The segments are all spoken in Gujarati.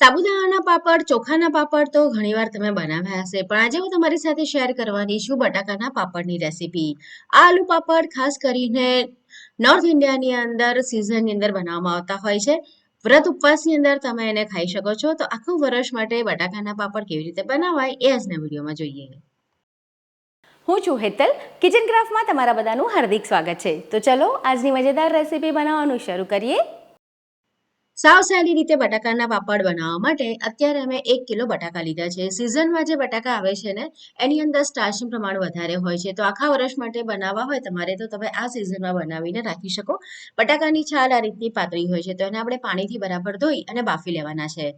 સાબુદાણાના પાપડ, ચોખાના પાપડ તો ઘણીવાર તમે બનાવ્યા હશે, પણ આજે હું તમારી સાથે શેર કરવાની છું બટાકાના પાપડની રેસીપી આ આલુ પાપડ ખાસ કરીને નોર્થ ઇન્ડિયાની અંદર સિઝનની અંદર બનાવવામાં આવતા હોય છે. વ્રત ઉપવાસની અંદર તમે એને ખાઈ શકો છો. તો આખું વર્ષ માટે બટાકાના પાપડ કેવી રીતે બનાવાય એ આજના વિડીયોમાં જોઈએ. હું છું હેતલ. કિચન ક્રાફ્ટમાં તમારા બધાનું હાર્દિક સ્વાગત છે. તો ચલો, આજની મજેદાર રેસીપી બનાવવાનું શરૂ કરીએ. સાવ સહેલી રીતે બટાકાના પાપડ બનાવવા માટે અત્યારે અમે એક કિલો બટાકા લીધા છે. સિઝનમાં જે બટાકા આવે છે ને, એની અંદર સ્ટાર્ચનું પ્રમાણ વધારે હોય છે. તો આખા વર્ષ માટે બનાવવા હોય તમારે તો તમે આ સિઝનમાં બનાવીને રાખી શકો. બટાકાની છાલ આ રીતની પાતળી હોય છે, તો એને આપણે પાણીથી બરાબર ધોઈ અને બાફી લેવાના છે.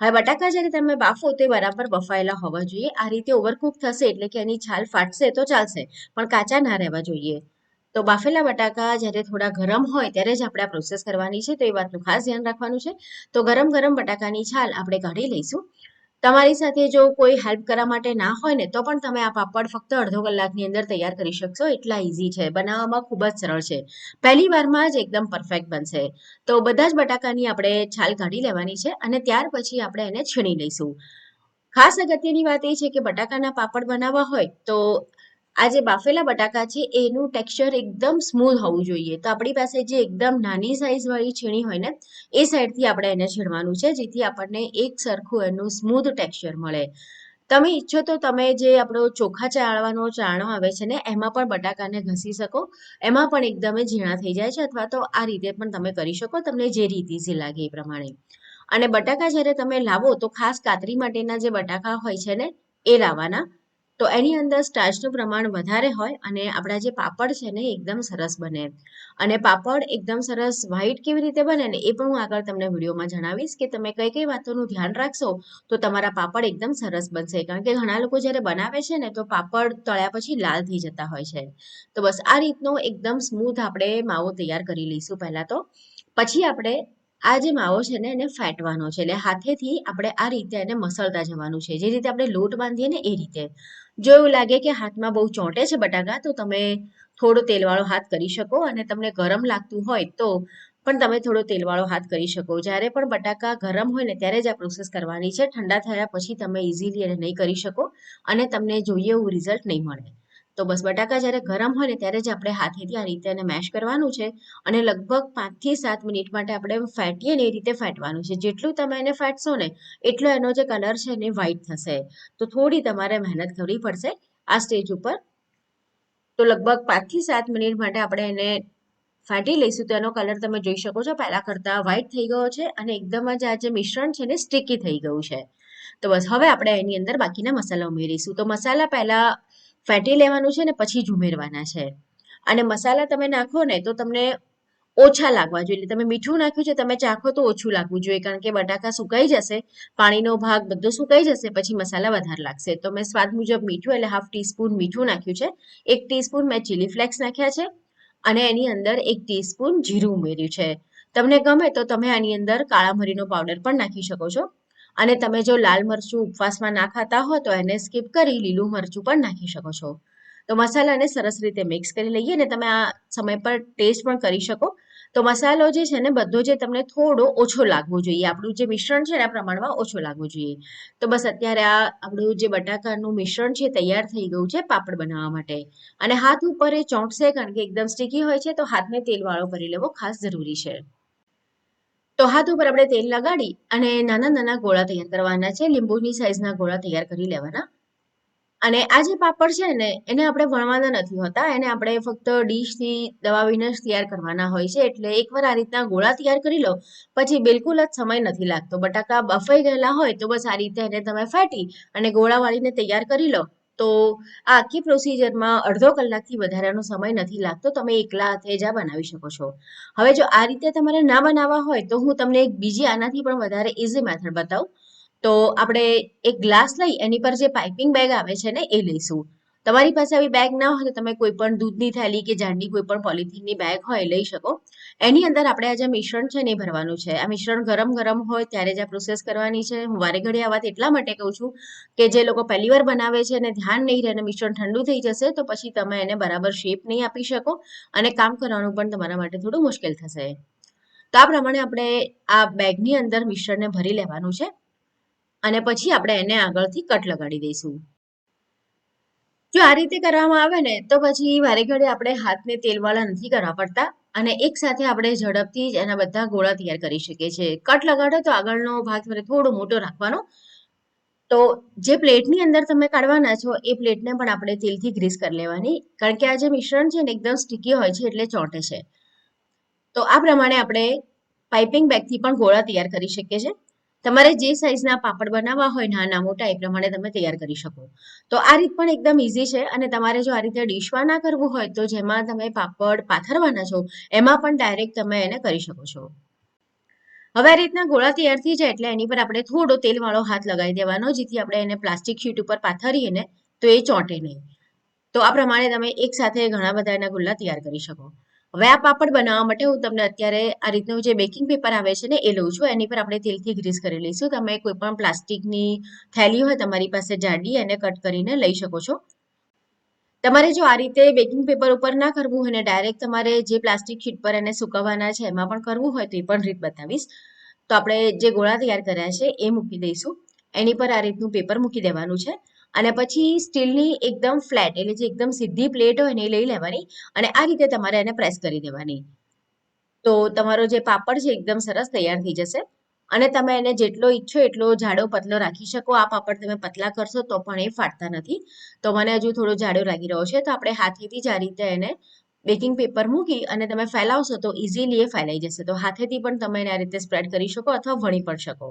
હવે બટાકા જ્યારે તમે બાફો તે બરાબર બફાયેલા હોવા જોઈએ. આ રીતે ઓવરકુક થશે એટલે કે એની છાલ ફાટશે તો ચાલશે, પણ કાચા ના રહેવા જોઈએ. તો બાફેલા બટાકા જ્યારે થોડા ગરમ હોય ત્યારે જ આપણે આ પ્રોસેસ કરવાની છે, તો એ વાતનું ખાસ ધ્યાન રાખવાનું છે. તો ગરમ ગરમ બટાકાની છાલ આપણે કાઢી લઈશું. તમારી સાથે જો કોઈ હેલ્પ કરવા માટે ના હોય ને, તો પણ તમે આ પાપડ ફક્ત અડધો કલાકની અંદર તૈયાર કરી શકશો. એટલા ઇઝી છે. બનાવવામાં ખૂબ જ સરળ છે. પહેલી વારમાં જ એકદમ પરફેક્ટ બનશે. તો બધા જ બટાકાની આપણે છાલ કાઢી લેવાની છે અને ત્યાર પછી આપણે એને છીણી લઈશું. ખાસ અગત્યની વાત એ છે કે બટાકાના પાપડ બનાવવા હોય તો આ જે બાફેલા બટાકા છે, એનું ટેક્સચર એકદમ સ્મૂથ હોવું જોઈએ. તો આપણી પાસે જે એકદમ નાની સાઇઝવાળી છીણી હોય ને, એ સાઈડથી આપણે એને છીણવાનું છે, જેથી આપણને એક સરખું એનું સ્મૂથ ટેક્સચર મળે. તમે ઈચ્છો તો તમે જે આપણો ચોખા ચાળવાનો ચાણો આવે છે ને, એમાં પણ બટાકાને ઘસી શકો. એમાં પણ એકદમ ઝીણા થઈ જાય છે, અથવા તો આ રીતે પણ તમે કરી શકો, તમને જે રીત ઇઝી લાગે એ પ્રમાણે. અને બટાકા જ્યારે તમે લાવો તો ખાસ કાતરી માટેના જે બટાકા હોય છે ને, એ લાવવાના. તો એની અંદર સ્ટાર્ચનું પ્રમાણ વધારે હોય અને આપણા જે પાપડ છે ને એકદમ સરસ બને. અને પાપડ એકદમ સરસ વ્હાઈટ કેવી રીતે બને ને એ પણ હું આગળ તમને વિડીયોમાં જણાવીશ કે તમે કઈ કઈ વાતોનું ધ્યાન રાખશો તો તમારા પાપડ એકદમ સરસ બનશે. કારણ કે ઘણા લોકો જ્યારે બનાવે છે ને તો પાપડ તળ્યા પછી લાલ થઈ જતા હોય છે. તો બસ આ રીતનો એકદમ સ્મૂથ આપણે માવો તૈયાર કરી લઈશું પહેલાં તો. પછી આપણે આ જે માવો છે ને, એને ફેટવાનો છે. એટલે હાથેથી આપણે આ રીતે એને મસળતા જવાનું છે. જે રીતે આપણે લોટ બાંધીએ ને, એ રીતે. જો એવું લાગે કે હાથમાં બહુ ચોંટે છે બટાકા, તો તમે થોડો તેલવાળો હાથ કરી શકો અને તમને ગરમ લાગતું હોય તો પણ તમે થોડો તેલવાળો હાથ કરી શકો. જ્યારે પણ બટાકા ગરમ હોય ને, ત્યારે જ આ પ્રોસેસ કરવાની છે. ઠંડા થયા પછી તમે ઇઝીલી એને નહીં કરી શકો અને તમને જોઈએ એવું રિઝલ્ટ નહીં મળે. તો બસ બટાકા જ્યારે ગરમ હોય ને ત્યારે જ આપણે હાથેથી આ રીતે એને મેશ કરવાનું છે અને લગભગ પાંચથી સાત મિનિટ માટે આપણે ફેટીએ ને એ રીતે ફેટવાનું છે. જેટલું તમે એને ફેટશો ને એટલો એનો જે કલર છે એને વ્હાઈટ થશે. તો થોડી તમારે મહેનત કરવી પડશે આ સ્ટેજ ઉપર. તો લગભગ પાંચથી સાત મિનિટ માટે આપણે એને ફાટી લઈશું તો એનો કલર તમે જોઈ શકો છો. પહેલા કરતાં વ્હાઈટ થઈ ગયો છે અને એકદમ જ આ જે મિશ્રણ છે ને સ્ટીકી થઈ ગયું છે. તો બસ હવે આપણે એની અંદર બાકીના મસાલા ઉમેરીશું. તો મસાલા પહેલા ફેટી લેવાનું છે ને પછી જ ઉમેરવાના છે. અને મસાલા તમે નાખો ને તો તમને ઓછા લાગવા જોઈએ. તમે મીઠું નાખ્યું છે, તમે ચાખો તો ઓછું લાગવું જોઈએ, કારણ કે બટાકા સુકાઈ જશે, પાણીનો ભાગ બધો સુકાઈ જશે, પછી મસાલા વધારે લાગશે. તો મેં સ્વાદ મુજબ મીઠું, એટલે હાફ ટીસ્પૂન મીઠું નાખ્યું છે. એક ટીસ્પૂન મેં ચીલી ફ્લેક્સ નાખ્યા છે અને એની અંદર એક ટીસ્પૂન જીરું ઉમેર્યું છે. તમને ગમે તો તમે આની અંદર કાળા મરીનો પાવડર પણ નાખી શકો છો. અને તમે જો લાલ મરચું ઉપવાસમાં ના ખાતા હો, તો એને સ્કીપ કરી લીલું મરચું પણ નાખી શકો છો. તો મસાલાને સરસ રીતે મિક્સ કરી લઈએ અને તમે આ સમય પર ટેસ્ટ પણ કરી શકો. તો મસાલો જે છે ને, બધો જે તમને થોડો ઓછો લાગવો જોઈએ, આપણું જે મિશ્રણ છે એના પ્રમાણમાં ઓછો લાગવો જોઈએ. તો બસ અત્યારે આ આપણું જે બટાકાનું મિશ્રણ છે, તૈયાર થઈ ગયું છે, પાપડ બનાવવા માટે. અને હાથ ઉપર એ ચોંટશે, કારણ કે એકદમ સ્ટીકી હોય છે, તો હાથને તેલવાળો કરી લેવો ખાસ જરૂરી છે. તો હાથ ઉપર આપણે તેલ લગાડી અને નાના નાના ગોળા તૈયાર કરવાના છે. લીંબુની સાઈઝના ગોળા તૈયાર કરી લેવાના. અને આ જે પાપડ છે ને, એને આપણે વણવાના નથી હોતા. એને આપણે ફક્ત ડીશથી દબાવીને જ તૈયાર કરવાના હોય છે. એટલે એકવાર આ રીતના ગોળા તૈયાર કરી લો, પછી બિલકુલ જ સમય નથી લાગતો. બટાકા બફાઈ ગયેલા હોય તો બસ આ રીતે એને તમે ફેટી અને ગોળા વાળીને તૈયાર કરી લો. તો આખી પ્રોસિજરમાં અડધો કલાકથી વધારાનો સમય નથી લાગતો. તમે એકલા હાથે જ આ બનાવી શકો છો. હવે જો આ રીતે તમારે ના બનાવવા હોય તો હું તમને એક બીજી આનાથી પણ વધારે ઇઝી મેથડ બતાવું. તો આપણે એક ગ્લાસ લઈ, એની પર જે પાઇપિંગ બેગ આવે છે ને, એ લઈશું. તમારી પાસે આવી બેગ ના હોય તો તમે કોઈ પણ દૂધની થેલી કે જાડી કોઈ પણ પોલિથીનની બેગ હોય લઈ શકો. એની અંદર આપણે આ જે મિશ્રણ છે ને એ ભરવાનું છે. આ મિશ્રણ ગરમ ગરમ હોય ત્યારે જ આ પ્રોસેસ કરવાની છે. હું વારે ઘડી આ વાત એટલા માટે કહું છું કે જે લોકો પહેલી વાર બનાવે છે અને ધ્યાન નહીં રહે અને મિશ્રણ ઠંડુ થઈ જશે તો પછી તમે એને બરાબર શેપ નહીં આપી શકો અને કામ કરવાનું પણ તમારા માટે થોડું મુશ્કેલ થશે. તો આ પ્રમાણે આપણે આ બેગની અંદર મિશ્રણને ભરી લેવાનું છે અને પછી આપણે એને આગળથી કટ લગાડી દઈશું. જો આ રીતે કરવામાં આવે ને, તો પછી વારે ઘડે આપણે હાથને તેલવાળા નથી કરવા પડતા અને એક સાથે આપણે ઝડપથી જ એના બધા ગોળા તૈયાર કરી શકીએ છીએ. કટ લગાડો તો આગળનો ભાગ તમારે થોડો મોટો રાખવાનો. તો જે પ્લેટની અંદર તમે કાઢવાના છો, એ પ્લેટને પણ આપણે તેલથી ગ્રીસ કરી લેવાની. કારણ કે આ જે મિશ્રણ છે ને, એકદમ સ્ટીકી હોય છે એટલે ચોંટે છે. તો આ પ્રમાણે આપણે પાઇપિંગ બેગથી પણ ગોળા તૈયાર કરી શકીએ છીએ. તમારે જે સાઈઝના પાપડ બનાવવા હોય નાના મોટા, એ પ્રમાણે તમે તૈયાર કરી શકો. તો આ રીત પણ એકદમ ઇઝી છે અને તમારે જો આ રીતે ડીશમાં ના કરવું હોય તો જેમાં તમે પાપડ પાથરવાના છો, એમાં પણ ડાયરેક્ટ તમે એને કરી શકો છો. હવે આ રીતના ગોળા તૈયાર થઈ જાય એટલે એની પર આપણે થોડો તેલવાળો હાથ લગાવી દેવાનો, જેથી આપણે એને પ્લાસ્ટિક શીટ ઉપર પાથરીએ ને તો એ ચોંટે નહીં. તો આ પ્રમાણે તમે એક સાથે ઘણા બધા એના ગુલ્લા તૈયાર કરી શકો. હવે આ પાપડ બનાવવા માટે હું તમને અત્યારે આ રીતનું જે બેકિંગ પેપર આવે છે ને, એ લઉં છું. એની પર આપણે તેલથી ગ્રીસ કરી લઈશું. તમે કોઈ પણ પ્લાસ્ટિકની થેલી હોય, તમારી પાસે જાડી એને કટ કરીને લઈ શકો છો. તમારે જો આ રીતે બેકિંગ પેપર ઉપર ના કરવું હોય ને ડાયરેક્ટ તમારે જે પ્લાસ્ટિક શીટ પર એને સુકવવાના છે, એમાં પણ કરવું હોય, તો એ પણ રીત બતાવીશ. તો આપણે જે ગોળા તૈયાર કર્યા છે, એ મૂકી દઈશું. એની પર આ રીતનું પેપર મૂકી દેવાનું છે. અને પછી સ્ટીલની એકદમ ફ્લેટ એટલે જે એકદમ સીધી પ્લેટ હોય ને એ લઈ લેવાની અને આ રીતે તમારે એને પ્રેસ કરી દેવાની. તો તમારો જે પાપડ છે એકદમ સરસ તૈયાર થઈ જશે અને તમે એને જેટલો ઈચ્છો એટલો જાડો પતલો રાખી શકો. આ પાપડ તમે પતલા કરશો તો પણ એ ફાટતા નથી. તો મને હજુ થોડો જાડો લાગી રહ્યો છે તો આપણે હાથેથી જ આ રીતે એને બેકિંગ પેપર મૂકી અને તમે ફેલાવશો તો ઇઝીલી એ ફેલાઈ જશે. તો હાથેથી પણ તમે એને આ રીતે સ્પ્રેડ કરી શકો અથવા વણી પણ શકો.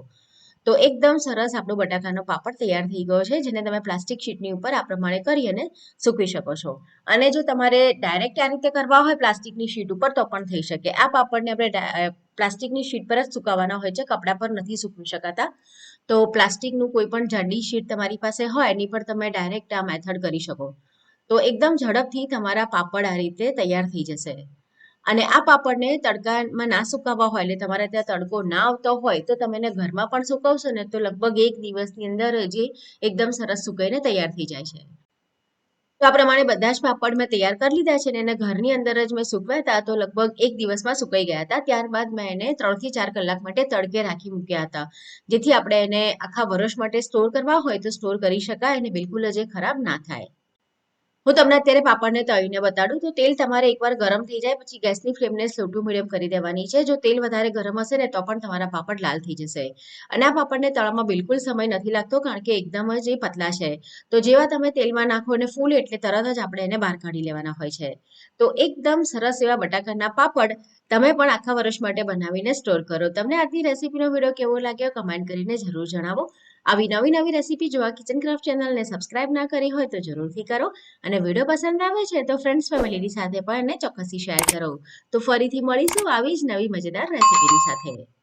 તો એકદમ સરસ આપણો બટાકાનો પાપડ તૈયાર થઈ ગયો છે, જેને તમે પ્લાસ્ટિક શીટની ઉપર આ પ્રમાણે કરી અને સૂકવી શકો છો. અને જો તમારે ડાયરેક્ટ આ રીતે કરવા હોય પ્લાસ્ટિકની શીટ ઉપર, તો પણ થઈ શકે. આ પાપડને આપણે પ્લાસ્ટિકની શીટ પર જ સુકાવવાના હોય છે, કપડા પર નથી સૂકવી શકાતા. તો પ્લાસ્ટિકનું કોઈ પણ જાડી શીટ તમારી પાસે હોય, એની પર તમે ડાયરેક્ટ આ મેથડ કરી શકો. તો એકદમ ઝડપથી તમારા પાપડ આ રીતે તૈયાર થઈ જશે. અને આ પાપડને તડકામાં ના સુકાવવા હોય, એટલે તમારે ત્યાં તડકો ના આવતો હોય, તો તમે એને ઘરમાં પણ સુકવશો ને તો લગભગ એક દિવસની અંદર જ એકદમ સરસ સુકાઈને તૈયાર થઈ જાય છે. તો આ પ્રમાણે બધા જ પાપડ મેં તૈયાર કરી લીધા છે ને એને ઘરની અંદર જ મેં સુકવ્યા હતા, તો લગભગ એક દિવસમાં સુકાઈ ગયા હતા. ત્યારબાદ મેં એને ત્રણથી ચાર કલાક માટે તડકે રાખી મૂક્યા હતા. જેથી આપણે એને આખા વર્ષ માટે સ્ટોર કરવા હોય તો સ્ટોર કરી શકાય અને બિલકુલ જ ખરાબ ના થાય. હું તમને અત્યારે પાપડને તળીને બતાડું, તો તેલ તમારે એકવાર ગરમ થઈ જાય, પછી ગેસની ફ્લેમને સ્લો મીડિયમ કરી દેવાની છે. જો તેલ વધારે ગરમ હશે ને, તો પણ તમારા પાપડ લાલ થઈ જશે. અને આ પાપડને તળવામાં બિલકુલ સમય નથી લાગતો, કારણ કે એકદમ જ એ પતલા છે. તો જેવા તમે તેલમાં નાખો અને ફૂલ એટલે તરત જ આપણે એને બહાર કાઢી લેવાના હોય છે. તો એકદમ સરસ એવા બટાકાના પાપડ તમે પણ આખા વર્ષ માટે બનાવીને સ્ટોર કરો. તમને આજની રેસીપીનો વીડિયો કેવો લાગ્યો, કમેન્ટ કરીને જરૂર જણાવો. આવી નવી નવી રેસીપી જોવા કિચન ક્રાફ્ટ ચેનલને સબસ્ક્રાઇબ ના કરી હોય તો જરૂરથી કરો અને વીડિયો પસંદ આવે છે તો ફ્રેન્ડ્સ ફેમિલીની સાથે પણ એને ચોક્કસથી શેર કરો. તો ફરીથી મળીશું આવી જ નવી મજેદાર રેસીપીની સાથે.